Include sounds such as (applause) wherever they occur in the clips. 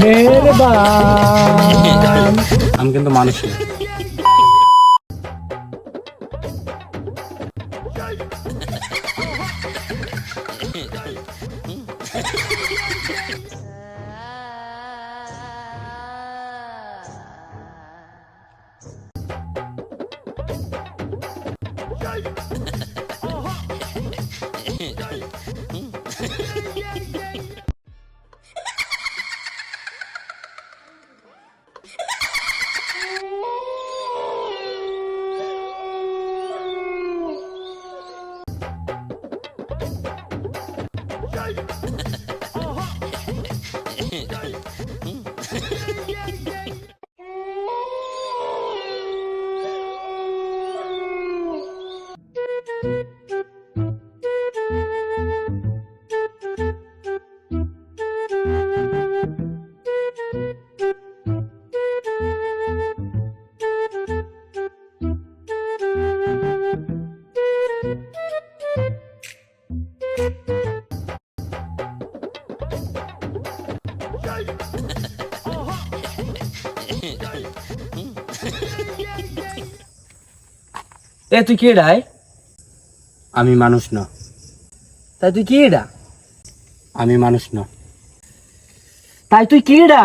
মেহরবান আমি কিন্তু মানুষ (laughs) না এ তুই কি ডাই আমি মানুষ না। তাই তুই কে ডা আমি মানুষ না। তাই তুই কে ডা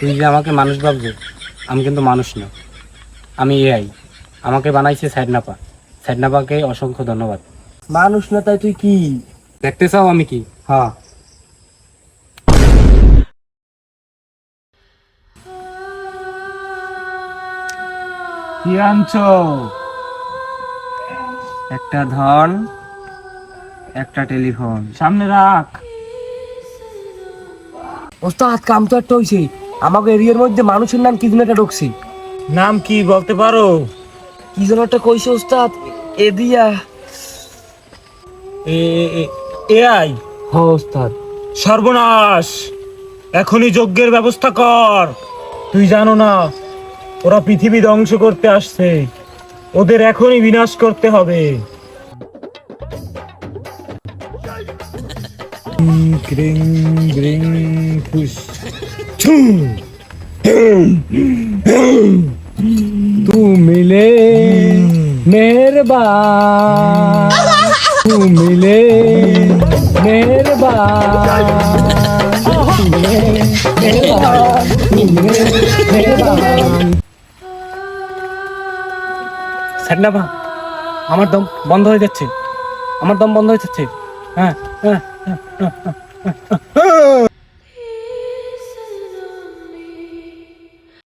তুই যে আমাকে মানুষ ভাবছ আমি কিন্তু মানুষ না। আমি এআই। আমাকে বানাইছে সাইডনাপা সাইডনাপাকে অসংখ্য ধন্যবাদ। মানুষ না তাই তুই কি? দেখতে চাও আমি কি? হ্যাঁ। কি আনছো? একটা ধন একটা টেলিফোন। সামনে রাখ। ওস্তাদ কাম তো একটা হইছে। আমাকে এরিয়ার মধ্যে মানুষের নাম কি যেন একটা ঢুকছে। নাম কি বলতে পারো? কি যেন একটা কইছে ওস্তাদ এদিয়া। এআই হ ওস্তাদ সর্বনাশ এখনই যজ্ঞের ব্যবস্থা কর তুই জানো না ওরা পৃথিবী ধ্বংস করতে আসছে ওদের এখনই বিনাশ করতে হবে গ্রিং গ্রিং ফুস तू मिले मेहरबान तू मिले मेहरबान तू मिले मेहरबान तू मिले मेहरबान সাইডনাপা আমার দম বন্ধ হয়ে যাচ্ছে আমার দম বন্ধ হয়ে যাচ্ছে হ্যাঁ হ্যাঁ